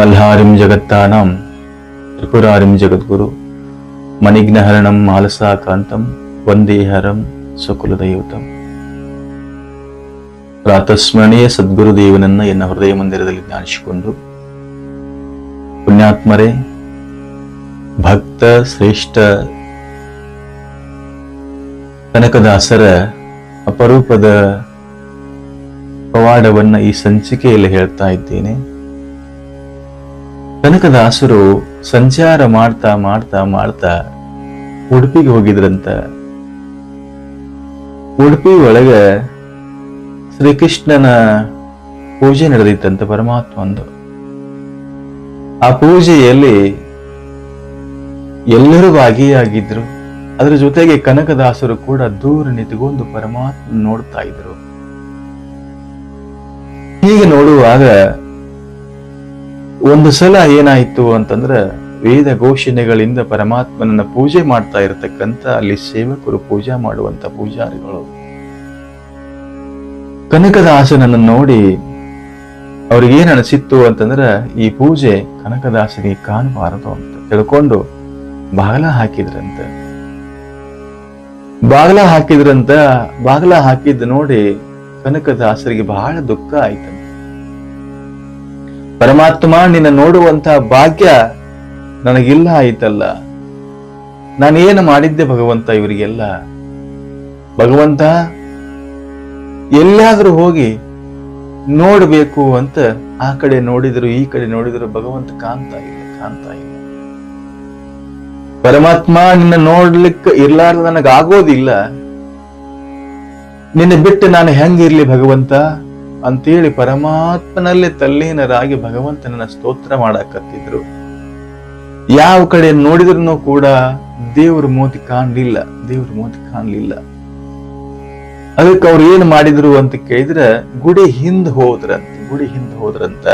ಮಲ್ಹಾರಿಂ ಜಗತ್ತಾನಾಂ ತ್ರಿಪುರಾರಿಂ ಜಗದ್ಗುರು ಮನಿಗ್ನಹರಣಂ ಮಾಲಸಾಕಾಂತಂ ವಂದೇಹರಂ ದೈವತಂ ಪ್ರಾತಸ್ಮರಣೀಯ ಸದ್ಗುರುದೇವನನ್ನು ಎನ್ನ ಹೃದಯ ಮಂದಿರದಲ್ಲಿ ಜ್ಞಾನಿಸಿಕೊಂಡು ಪುಣ್ಯಾತ್ಮರೇ, ಭಕ್ತ ಶ್ರೇಷ್ಠ ಕನಕದಾಸರ ಅಪರೂಪದ ಪವಾಡವನ್ನ ಈ ಸಂಚಿಕೆಯಲ್ಲಿ ಹೇಳ್ತಾ ಇದ್ದೇನೆ. ಕನಕದಾಸರು ಸಂಚಾರ ಮಾಡ್ತಾ ಮಾಡ್ತಾ ಮಾಡ್ತಾ ಉಡುಪಿಗೆ ಹೋಗಿದ್ರಂತ. ಉಡುಪಿ ಒಳಗ ಶ್ರೀಕೃಷ್ಣನ ಪೂಜೆ ನಡೆದಿತ್ತಂತ ಪರಮಾತ್ಮಂದು. ಆ ಪೂಜೆಯಲ್ಲಿ ಎಲ್ಲರೂ ಭಾಗಿಯಾಗಿದ್ರು. ಅದರ ಜೊತೆಗೆ ಕನಕದಾಸರು ಕೂಡ ದೂರ ನಿಂತುಕೊಂಡು ಪರಮಾತ್ಮ ನೋಡ್ತಾ ಇದ್ರು. ಹೀಗೆ ನೋಡುವಾಗ ಒಂದು ಸಲ ಏನಾಯಿತು ಅಂತಂದ್ರೆ ವೇದ ಘೋಷಣೆಗಳಿಂದ ಪರಮಾತ್ಮನನ್ನ ಪೂಜೆ ಮಾಡ್ತಾ ಇರತಕ್ಕಂತ ಅಲ್ಲಿ ಸೇವಕರು ಪೂಜಾ ಮಾಡುವಂತ ಪೂಜಾರಿಗಳು. ಕನಕದಾಸನನ್ನು ನೋಡಿ ಅವ್ರಿಗೇನ್ ಅನಿಸಿತ್ತು ಅಂತಂದ್ರ ಈ ಪೂಜೆ ಕನಕದಾಸನಿಗೆ ಕಾಣಬಾರದು ಅಂತ ತಿಳ್ಕೊಂಡು ಬಾಗಲ ಹಾಕಿದ್ರಂತೆ. ಬಾಗಲ ಹಾಕಿದ್ರಂತ ಬಾಗಲ ಹಾಕಿದ್ದು ನೋಡಿ ಕನಕದಾಸರಿಗೆ ಬಹಳ ದುಃಖ ಆಯ್ತಂತೆ. ಪರಮಾತ್ಮ ನಿನ್ನ ನೋಡುವಂತಹ ಭಾಗ್ಯ ನನಗಿಲ್ಲ ಆಯ್ತಲ್ಲ. ನಾನೇನು ಮಾಡಿದ್ದೆ ಭಗವಂತ ಇವರಿಗೆಲ್ಲ? ಭಗವಂತ ಎಲ್ಲಾದರೂ ಹೋಗಿ ನೋಡಬೇಕು ಅಂತ ಆ ಕಡೆ ನೋಡಿದ್ರು, ಈ ಕಡೆ ನೋಡಿದ್ರು ಭಗವಂತ ಕಾಣ್ತಾ ಇಲ್ಲ ಕಾಣ್ತಾ ಇಲ್ಲ. ಪರಮಾತ್ಮ ನಿನ್ನ ನೋಡ್ಲಿಕ್ಕೆ ಇರ್ಲಾರ್ದ ನನಗಾಗೋದಿಲ್ಲ. ನಿನ್ನ ಬಿಟ್ಟು ನಾನು ಹೆಂಗಿರ್ಲಿ ಭಗವಂತ? ಅಂತೇಳಿ ಪರಮಾತ್ಮನಲ್ಲೇ ತಲ್ಲೀನರಾಗಿ ಭಗವಂತನನ್ನ ಸ್ತೋತ್ರ ಮಾಡಕತ್ತಿದ್ರು. ಯಾವ ಕಡೆ ನೋಡಿದ್ರು ಕೂಡ ದೇವ್ರ ಮೋತಿ ಕಾಣ್ಲಿಲ್ಲ, ದೇವ್ರ ಮೋತಿ ಕಾಣ್ಲಿಲ್ಲ. ಅದಕ್ಕೆ ಅವ್ರು ಏನ್ ಮಾಡಿದ್ರು ಅಂತ ಕೇಳಿದ್ರೆ, ಗುಡಿ ಹಿಂದ್ ಹೋದ್ರಂತ, ಗುಡಿ ಹಿಂದ್ ಹೋದ್ರಂತ.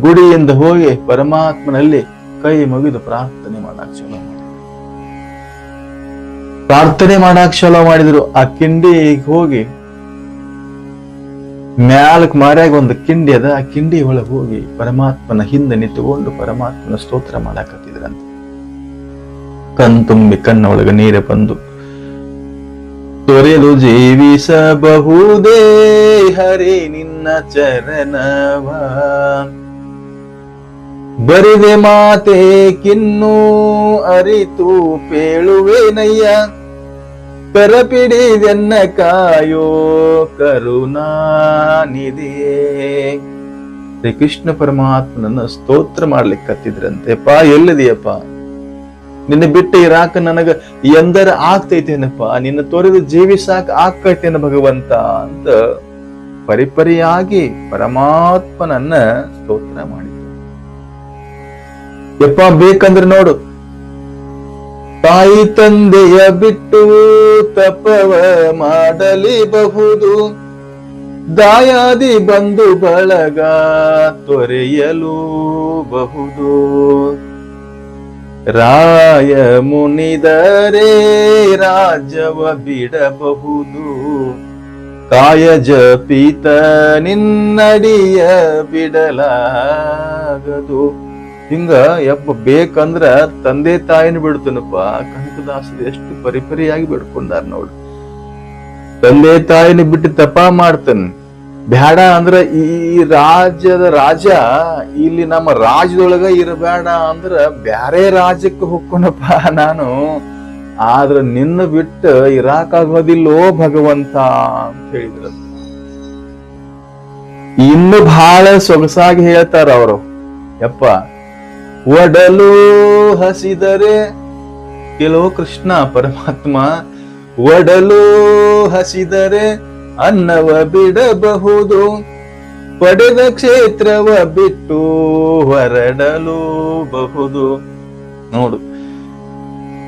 ಗುಡಿಯಿಂದ ಹೋಗಿ ಪರಮಾತ್ಮನಲ್ಲಿ ಕೈ ಮುಗಿದು ಪ್ರಾರ್ಥನೆ ಮಾಡಾಕ್ ಚಲೋ ಮಾಡಿದ್ರು. ಪ್ರಾರ್ಥನೆ ಮಾಡಾಕ್ ಚಲೋ ಮಾಡಿದ್ರು. ಆ ಕಿಂಡಿಗೆ ಹೋಗಿ ಮ್ಯಾಲಕ್ ಮಾರ್ಯಾಗ ಒಂದು ಕಿಂಡಿ ಅದ, ಆ ಕಿಂಡಿ ಒಳಗೆ ಹೋಗಿ ಪರಮಾತ್ಮನ ಹಿಂದೆ ನಿಂತುಕೊಂಡು ಪರಮಾತ್ಮನ ಸ್ತೋತ್ರ ಮಾಡಾಕತ್ತಿದ್ರಂತ. ಕಣ್ ತುಂಬಿ ಕಣ್ಣ ಒಳಗೆ ನೀರ ಬಂದು, ತೊರೆದು ಜೀವಿಸಬಹುದೇ ಹರಿ ನಿನ್ನ ಚರಣವ. ಬರಿದೆ ಮಾತೆ, ಕಿನ್ನೂ ಅರಿತು ಪೇಳುವೇನಯ್ಯ ಕಾಯೋ ಕರುಣಾನಿಧಿಯೇ ಶ್ರೀ ಕೃಷ್ಣ ಪರಮಾತ್ಮನನ್ನ ಸ್ತೋತ್ರ ಮಾಡ್ಲಿಕ್ಕೆ ಕತ್ತಿದ್ರಂತೆ. ಪಾ, ಎಲ್ಲಿದೆಯಪ್ಪ? ನಿನ್ನ ಬಿಟ್ಟು ಇರಾಕ ನನಗ ಎಂದರ ಆಗ್ತೈತೇನಪ್ಪ? ನಿನ್ನ ತೊರೆದು ಜೀವಿಸಾಕ ಆಕೈತೇನ ಭಗವಂತ ಅಂತ ಪರಿಪರಿಯಾಗಿ ಪರಮಾತ್ಮನನ್ನ ಸ್ತೋತ್ರ ಮಾಡಿದ್ರು. ಯಪ್ಪ, ಬೇಕಂದ್ರೆ ನೋಡು. ತಾಯಿ ತಂದೆಯ ಬಿಟ್ಟು ತಪವ ಮಾಡಲಿಬಹುದು. ದಾಯಾದಿ ಬಂದು ಬಳಗ ತೊರೆಯಲು ಬಹುದು ರಾಯ ಮುನಿದರೆ ರಾಜವ ಬಿಡಬಹುದು. ಕಾಯ ಜಪಿತ ನಿನ್ನಡಿಯ ಬಿಡಲಾಗದು. ಹಿಂಗ ಯಪ್ಪ ಬೇಕಂದ್ರ ತಂದೆ ತಾಯಿನ ಬಿಡ್ತನಪ್ಪ. ಕನಕದಾಸರು ಎಷ್ಟು ಪರಿಪರಿಯಾಗಿ ಬಿಡ್ಕೊಂಡಾರ ನೋಡು. ತಂದೆ ತಾಯಿನ ಬಿಟ್ಟು ತಪ ಮಾಡ್ತಾನ. ಬ್ಯಾಡ ಅಂದ್ರ ಈ ರಾಜ್ಯದ ರಾಜ, ಇಲ್ಲಿ ನಮ್ಮ ರಾಜ್ಯದೊಳಗ ಇರಬೇಡ ಅಂದ್ರ ಬ್ಯಾರೆ ರಾಜ್ಯಕ್ಕೆ ಹೋಗ್ಕೊಂಡಪ್ಪ ನಾನು. ಆದ್ರ ನಿನ್ನ ಬಿಟ್ಟು ಇರಾಕಾಗೋದಿಲ್ಲೋ ಭಗವಂತ ಅಂತ ಹೇಳಿದ್ರ. ಇನ್ನು ಬಹಳ ಸೊಗಸಾಗಿ ಹೇಳ್ತಾರ ಅವರು. ಯಪ್ಪ ಒಡಲು ಹಸಿದರೆ ಕೆಲವು ಕೃಷ್ಣ ಪರಮಾತ್ಮ, ಒಡಲು ಹಸಿದರೆ ಅನ್ನವ ಬಿಡಬಹುದು, ಪಡೆದ ಕ್ಷೇತ್ರವ ಬಿಟ್ಟು ಹೊರಡಲು ಬಹುದು. ನೋಡು,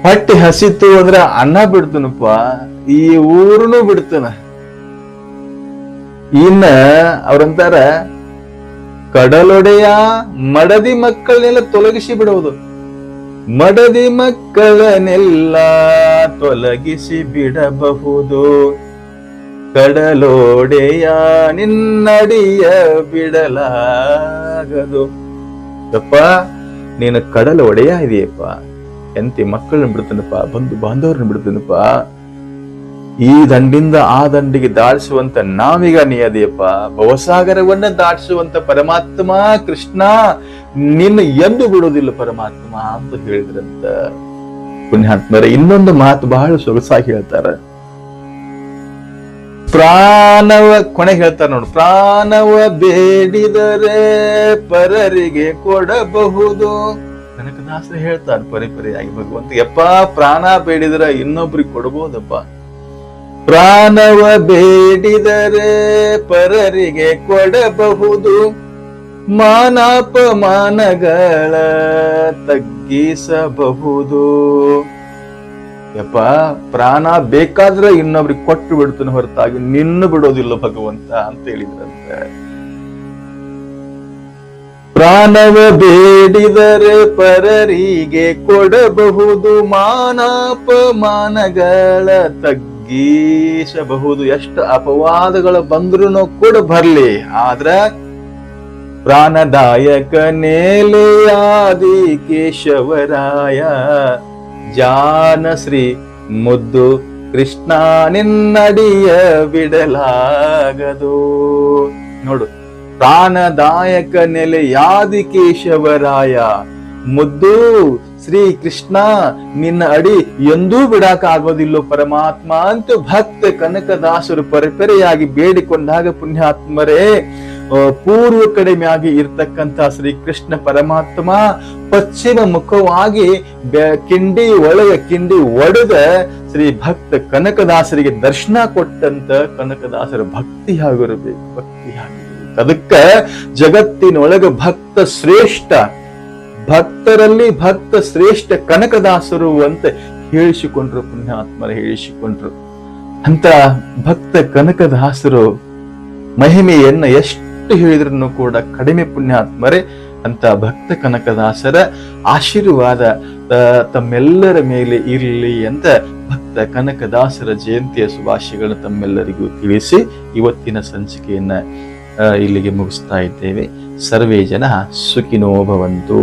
ಹಟ್ಟಿ ಹಸಿತು ಅಂದ್ರೆ ಅನ್ನ ಬಿಡ್ತನಪ್ಪ, ಈ ಊರುನು ಬಿಡ್ತಾನ. ಇನ್ನ ಅವ್ರಂತಾರ ಕಡಲೊಡೆಯ ಮಡದಿ ಮಕ್ಕಳನ್ನೆಲ್ಲ ತೊಲಗಿಸಿ ಬಿಡುವುದು ಮಡದಿ ಮಕ್ಕಳನ್ನೆಲ್ಲ ತೊಲಗಿಸಿ ಬಿಡಬಹುದು ಕಡಲೋಡೆಯ ನಿನ್ನಡಿಯ ಬಿಡಲಾಗದು. ತಪ್ಪ ನೀನು ಕಡಲ ಒಡೆಯ ಇದೆಯಪ್ಪ. ಎಂತಿ ಮಕ್ಕಳನ್ನ ಬಿಡ್ತಾನಪ್ಪ ಬಂಧು ಬಾಂಧವ್ರನ್ನ ಬಿಡ್ತಾನಪ್ಪ ಈ ದಂಡಿಂದ ಆ ದಂಡಿಗೆ ದಾಟಿಸುವಂತ ನಾವೀಗ ನೀ ಅದೆಯಪ್ಪ ಭವಸಾಗರವನ್ನ ದಾಟಿಸುವಂತ ಪರಮಾತ್ಮ ಕೃಷ್ಣ, ನಿನ್ನ ಎಂದು ಬಿಡೋದಿಲ್ಲ ಪರಮಾತ್ಮ ಅಂತ ಹೇಳಿದ್ರಂತ ಪುಣ್ಯಾತ್ಮರ ಇನ್ನೊಂದು ಮಾತು ಬಹಳ ಸೊಗಸಾಗಿ ಹೇಳ್ತಾರ. ಪ್ರಾಣವ ಕೊನೆ ಹೇಳ್ತಾರ ನೋಡು, ಪ್ರಾಣವ ಬೇಡಿದರೆ ಪರರಿಗೆ ಕೊಡಬಹುದು. ಕನಕದಾಸರು ಹೇಳ್ತಾರೆ ಪರಿಪರಿಯಾಗಿ ಭಗವಂತ, ಯಪ್ಪ, ಪ್ರಾಣ ಬೇಡಿದ್ರೆ ಇನ್ನೊಬ್ರಿಗೆ ಕೊಡಬಹುದಪ್ಪ. ಪ್ರಾಣವ ಬೇಡಿದರೆ ಪರರಿಗೆ ಕೊಡಬಹುದು. ಮಾನಾಪಮಾನಗಳ ತಗ್ಗಿಸಬಹುದು. ಯಪ್ಪ, ಪ್ರಾಣ ಬೇಕಾದ್ರೆ ಇನ್ನೊಬ್ರಿಗೆ ಕೊಟ್ಟು ಬಿಡ್ತಾನೆ ಹೊರತಾಗಿ ನಿನ್ನ ಬಿಡೋದಿಲ್ಲ ಭಗವಂತ ಅಂತ ಹೇಳಿದ್ರಂತೆ. ಪ್ರಾಣವ ಬೇಡಿದರೆ ಪರರಿಗೆ ಕೊಡಬಹುದು. ಮಾನಾಪಮಾನಗಳ ತಗ್ಗಿಸಬಹುದು ಎಷ್ಟು ಅಪವಾದಗಳು ಬಂದ್ರೂ ಕೂಡ ಬರ್ಲಿ. ಆದ್ರ ಪ್ರಾಣದಾಯಕ ನೇಲೆಯಾದಿ ಕೇಶವರಾಯ ಜಾನಶ್ರೀ ಮುದ್ದು ಕೃಷ್ಣ ನಿನ್ನಡಿಯ ಬಿಡಲಾಗದು. ನೋಡು, ಪ್ರಾಣದಾಯಕ ನೆಲೆಯಾದಿ ಕೇಶವರಾಯ ಮುದ್ದು ಶ್ರೀ ಕೃಷ್ಣ, ನಿನ್ನ ಅಡಿ ಎಂದೂ ಬಿಡಾಕ ಆಗೋದಿಲ್ಲೋ ಪರಮಾತ್ಮ ಅಂತ ಭಕ್ತ ಕನಕದಾಸರು ಪರಪರೆಯಾಗಿ ಬೇಡಿಕೊಂಡಾಗ ಪುಣ್ಯಾತ್ಮರೇ ಪೂರ್ವ ಕಡಿಮೆಯಾಗಿ ಇರ್ತಕ್ಕಂತ ಶ್ರೀ ಕೃಷ್ಣ ಪರಮಾತ್ಮ ಪಶ್ಚಿಮ ಮುಖವಾಗಿ ಕಿಂಡಿ ಒಳಗ ಕಿಂಡಿ ಒಡೆದ ಶ್ರೀ ಭಕ್ತ ಕನಕದಾಸರಿಗೆ ದರ್ಶನ ಕೊಟ್ಟಂತ ಕನಕದಾಸರ ಭಕ್ತಿಯಾಗಿರಬೇಕು ಭಕ್ತಿಯಾಗಿರಬೇಕು ಅದಕ್ಕ ಜಗತ್ತಿನೊಳಗ ಭಕ್ತ ಶ್ರೇಷ್ಠ. ಭಕ್ತರಲ್ಲಿ ಭಕ್ತ ಶ್ರೇಷ್ಠ ಕನಕದಾಸರು ಅಂತ ಹೇಳಿಸಿಕೊಂಡ್ರು, ಪುಣ್ಯಾತ್ಮರ ಹೇಳಿಸಿಕೊಂಡ್ರು. ಅಂತ ಭಕ್ತ ಕನಕದಾಸರು ಮಹಿಮೆಯನ್ನ ಎಷ್ಟು ಹೇಳಿದ್ರು ಕೂಡ ಕಡಿಮೆ ಪುಣ್ಯಾತ್ಮರೇ ಅಂತ ಭಕ್ತ ಕನಕದಾಸರ ಆಶೀರ್ವಾದ ತಮ್ಮೆಲ್ಲರ ಮೇಲೆ ಇರಲಿ ಅಂತ ಭಕ್ತ ಕನಕದಾಸರ ಜಯಂತಿಯ ಶುಭಾಶಯಗಳನ್ನು ತಮ್ಮೆಲ್ಲರಿಗೂ ತಿಳಿಸಿ ಇವತ್ತಿನ ಸಂಚಿಕೆಯನ್ನ ಇಲ್ಲಿಗೆ ಮುಗಿಸ್ತಾ ಇದ್ದೇವೆ. ಸರ್ವೇ ಜನ ಸುಖಿನೋ ಭವಂತು.